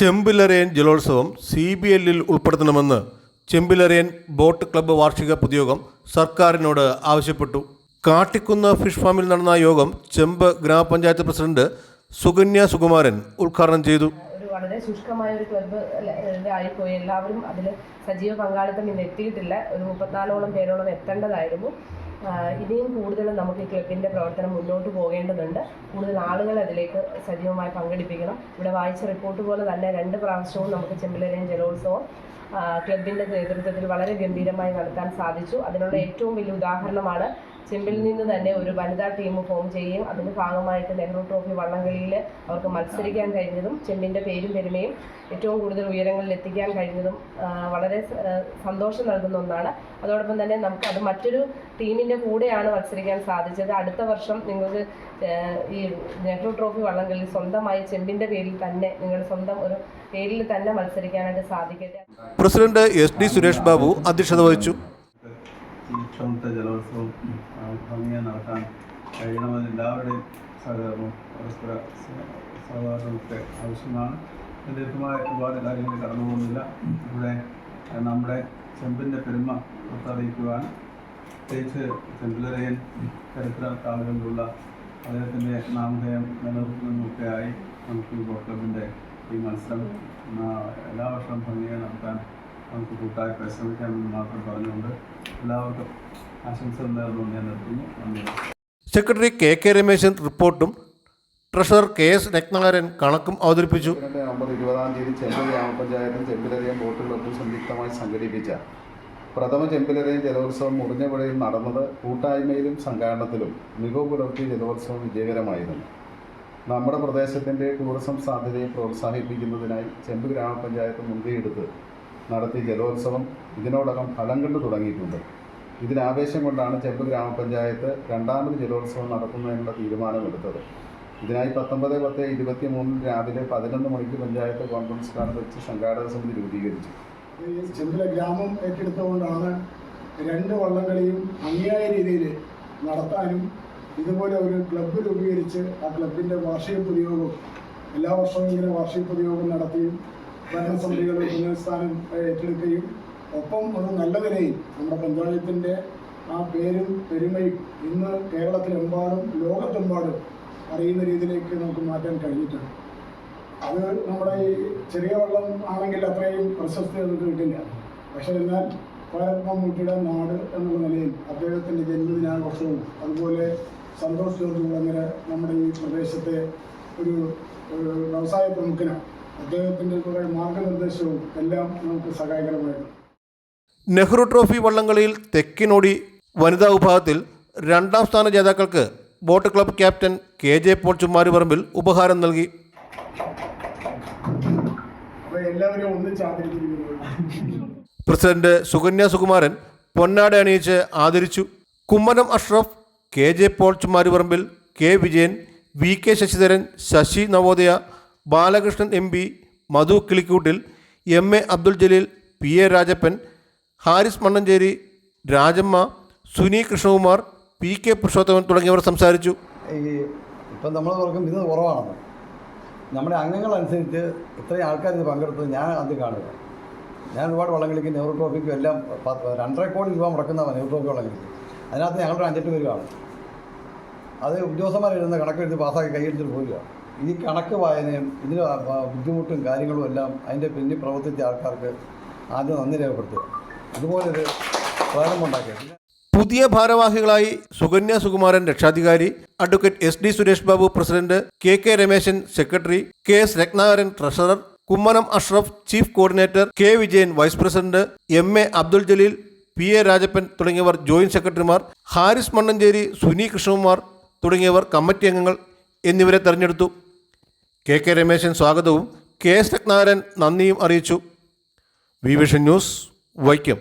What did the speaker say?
ചെമ്പിലറയൻ ജലോത്സവം C B എല്ലിൽ ഉൾപ്പെടുത്തണമെന്ന് ചെമ്പിലറയൻ boat club വാർഷിക പൊതുയോഗം സർക്കാരിനോട് ആവശ്യപ്പെട്ടു. കാട്ടിക്കുന്ന് ഫിഷ് ഫാമിൽ നടന്ന യോഗം ചെമ്പ് ഗ്രാമപഞ്ചായത്ത് പ്രസിഡന്റ് സുകന്യ സുകുമാരൻ ഉദ്ഘാടനം ചെയ്തു. വളരെ ശുഷ്കമായ ഒരു ക്ലബ്ബ് ആയിപ്പോയി. എല്ലാവരും അതിൽ സജീവ പങ്കാളിത്തം ഇന്ന് എത്തിയിട്ടില്ല. ഒരു മുപ്പത്തിനാലോളം പേരോളം എത്തേണ്ടതായിരുന്നു. ഇനിയും കൂടുതൽ നമുക്ക് ഈ ക്ലബിന്റെ പ്രവർത്തനം മുന്നോട്ട് പോകേണ്ടതുണ്ട്. കൂടുതൽ ആളുകൾ അതിലേക്ക് സജീവമായി പങ്കെടുപ്പിക്കണം. ഇവിടെ വായിച്ച റിപ്പോർട്ട് പോലെ തന്നെ രണ്ട് പ്രാവശ്യവും നമുക്ക് ചെമ്പിലരയും ജലോത്സവം ക്ലബിന്റെ നേതൃത്വത്തിൽ വളരെ ഗംഭീരമായി നടത്താൻ സാധിച്ചു. അതിനുള്ള ഏറ്റവും വലിയ ഉദാഹരണമാണ് ചെമ്പിൽ നിന്ന് തന്നെ ഒരു വനിതാ ടീം ഫോം ചെയ്യുകയും അതിന്റെ ഭാഗമായിട്ട് നെഹ്റു ട്രോഫി വള്ളംകളിയിൽ അവർക്ക് മത്സരിക്കാൻ കഴിഞ്ഞതും ചെമ്പിന്റെ പേരും പെരുമയും ഏറ്റവും കൂടുതൽ ഉയരങ്ങളിൽ എത്തിക്കാൻ കഴിഞ്ഞതും വളരെ സന്തോഷം നൽകുന്ന ഒന്നാണ്. അതോടൊപ്പം തന്നെ നമുക്ക് അത് മറ്റൊരു ടീമിന്റെ കൂടെയാണ് മത്സരിക്കാൻ സാധിച്ചത്. അടുത്ത വർഷം നിങ്ങൾക്ക് ഈ നെഹ്റു ട്രോഫി വള്ളംകളിൽ സ്വന്തമായി ചെമ്പിന്റെ പേരിൽ തന്നെ നിങ്ങൾ സ്വന്തം ഒരു പേരിൽ തന്നെ മത്സരിക്കാനായിട്ട് സാധിക്കട്ടെ. President S D Suresh Babu അധ്യക്ഷത വഹിച്ചു. ജലോത്സവം ഭംഗിയായി നടത്താൻ കഴിയണമെന്ന് എല്ലാവരുടെയും സഹകരണവും പരസ്പര സഹകരണമൊക്കെ ആവശ്യമാണ്. ദീർഘമായ ഒരുപാട് കാര്യങ്ങൾ കടന്നു പോകുന്നില്ല. ഇവിടെ നമ്മുടെ ചെമ്പിന്റെ പെരുമ പുറത്തറിയിക്കുവാൻ പ്രത്യേകിച്ച് ചെമ്പിലരയൻ ചരിത്ര താളുകളിലുള്ള അദ്ദേഹത്തിന്റെ നാമധേയം നിലനിർത്തുന്നതിനൊക്കെയായി നമുക്ക് ഈ ബോട്ട് ക്ലബിന്റെ ഈ മത്സരം എല്ലാ വർഷവും ഭംഗിയായി നടത്താൻ നമുക്ക് കൂട്ടായി പരിശ്രമിക്കാമെന്ന് മാത്രം പറഞ്ഞുകൊണ്ട് എല്ലാവർക്കും നേർന്നു സെക്രട്ടറി കെ കെ രമേശൻ റിപ്പോർട്ടും ട്രഷറർ കെ എസ് രത്നാകരൻ കണക്കും അവതരിപ്പിച്ചു. നവംബർ ഇരുപതാം തീയതി ചെമ്പ് ഗ്രാമപഞ്ചായത്തും ചെമ്പിലരയും ബോട്ടുകളൊക്കെ സംയുക്തമായി സംഘടിപ്പിച്ച പ്രഥമ ചെമ്പിലരയും ജലോത്സവം മുറിഞ്ഞപുഴയിൽ നടന്നത് കൂട്ടായ്മയിലും സംഘാടനത്തിലും മികവ് പുലർത്തിയ ജലോത്സവം വിജയകരമായിരുന്നു. നമ്മുടെ പ്രദേശത്തിന്റെ ടൂറിസം സാധ്യതയെ പ്രോത്സാഹിപ്പിക്കുന്നതിനായി ചെമ്പ് ഗ്രാമപഞ്ചായത്ത് മുൻകൈയെടുത്ത് നടത്തിയ ജലോത്സവം ഇതിനോടകം ഫലം കണ്ടു തുടങ്ങിയിട്ടുണ്ട്. ഇതിനാവേശം കൊണ്ടാണ് ചെമ്പ് ഗ്രാമപഞ്ചായത്ത് രണ്ടാമത് ജലോത്സവം നടത്തുന്നതിനുള്ള തീരുമാനമെടുത്തത്. ഇതിനായി പത്തൊമ്പത് പത്ത് ഇരുപത്തി മൂന്നിന് രാവിലെ പതിനൊന്ന് മണിക്ക് പഞ്ചായത്ത് കോൺഫറൻസ് ഹാളിൽ വെച്ച് സംഘാടക സമിതി രൂപീകരിച്ചു. ചെമ്പില ഗ്രാമം ഏറ്റെടുത്തുകൊണ്ടാണ് രണ്ട് വള്ളംകളിയും ഭംഗിയായ രീതിയിൽ നടത്താനും ഇതുപോലെ ഒരു ക്ലബ്ബ് രൂപീകരിച്ച് ആ ക്ലബിന്റെ വാർഷിക പൊതുയോഗം എല്ലാ വർഷവും ഇങ്ങനെ വാർഷിക പൊതുയോഗം നടത്തിയും ഭരണസമിതികൾ പുനഃസ്ഥാനം ഏറ്റെടുക്കുകയും ഒപ്പം ഒരു നല്ല നിലയിൽ നമ്മുടെ പഞ്ചായത്തിന്റെ ആ പേരും പെരുമയും ഇന്ന് കേരളത്തിലെമ്പാടും ലോകത്തെമ്പാടും അറിയുന്ന രീതിയിലേക്ക് നമുക്ക് മാറ്റാൻ കഴിഞ്ഞിട്ടുണ്ട്. അത് നമ്മുടെ ഈ ചെറിയ വെള്ളം ആണെങ്കിൽ അത്രയും പ്രശസ്തി നമുക്ക് കിട്ടില്ല. പക്ഷെ എന്നാൽ ഭാരത് മമ്മൂട്ടിയുടെ നാട് എന്നുള്ള നിലയിൽ അദ്ദേഹത്തിന്റെ ജന്മദിനാഘോഷവും അതുപോലെ സന്തോഷ് ജോർജ് കുളങ്ങര നമ്മുടെ ഈ പ്രദേശത്തെ ഒരു വ്യവസായ പ്രമുഖനാണ്. അദ്ദേഹത്തിന്റെ കുറേ മാർഗനിർദ്ദേശവും എല്ലാം നമുക്ക് സഹായകരമായിരുന്നു. നെഹ്റു ട്രോഫി വള്ളംകളിയിൽ തെക്കിനോടി വനിതാ വിഭാഗത്തിൽ രണ്ടാം സ്ഥാന ജേതാക്കൾക്ക് boat club captain K J Paul Chummaruparambil ഉപഹാരം നൽകി. പ്രസിഡന്റ് സുകന്യ സുകുമാരൻ പൊന്നാട അണിയിച്ച് ആദരിച്ചു. Kummanam Ashraf K J Paul Chummaruparambil K Vijayan V K Sasidharan Sasi Navodaya Balakrishnan M P Madhu Kilikoottil M A Abdul Jaleel P A Rajappan Haris Mannancheri Rajamma Suni Krishnakumar P K Purushothaman തുടങ്ങിയവർ സംസാരിച്ചു. ഈ ഇപ്പം നമ്മൾ തുറക്കും ഇത് കുറവാണെന്ന് നമ്മുടെ അംഗങ്ങളനുസരിച്ച് ഇത്രയും ആൾക്കാർ ഇത് പങ്കെടുത്തത് ഞാൻ അത് കാണുക. ഞാൻ ഒരുപാട് വള്ളംകളിക്ക് നെഹ്റു ട്രോഫിക്കും എല്ലാം രണ്ടര കോടി രൂപ മുടക്കുന്നതാണ് നെഹ്റു ട്രോഫി വള്ളംകളിക്ക് അതിനകത്ത് ഞങ്ങളുടെ അഞ്ചെട്ട് പേര് കാണും. അത് ഉദ്യോഗസ്ഥന്മാർ കണക്കെടുത്ത് പാസ്സാക്കി കൈയ്യെടുത്തിട്ട് പോരുക. ഈ കണക്ക് വായനയും ഇതിന് ബുദ്ധിമുട്ടും കാര്യങ്ങളും എല്ലാം അതിന്റെ പിന്നിൽ പ്രവർത്തിച്ച ആൾക്കാർക്ക് ആദ്യം നന്ദി രേഖപ്പെടുത്തുക. അതുപോലൊരു പ്രകടനം ഉണ്ടാക്കിയത് പുതിയ ഭാരവാഹികളായി സുകന്യ സുകുമാരൻ രക്ഷാധികാരി advocate S D Suresh Babu president K K Rameshan secretary K S Ratnakaran treasurer Kummanam Ashraf chief coordinator K Vijayan vice president M A Abdul Jaleel P A Rajappan തുടങ്ങിയവർ ജോയിന്റ് സെക്രട്ടറിമാർ ഹാരിസ് മണ്ണഞ്ചേരി സുനി കൃഷ്ണകുമാർ തുടങ്ങിയവർ കമ്മിറ്റി അംഗങ്ങൾ എന്നിവരെ തെരഞ്ഞെടുത്തു. K K Rameshan സ്വാഗതവും K S Ratnakaran നന്ദിയും അറിയിച്ചു. V vision news Vaikom.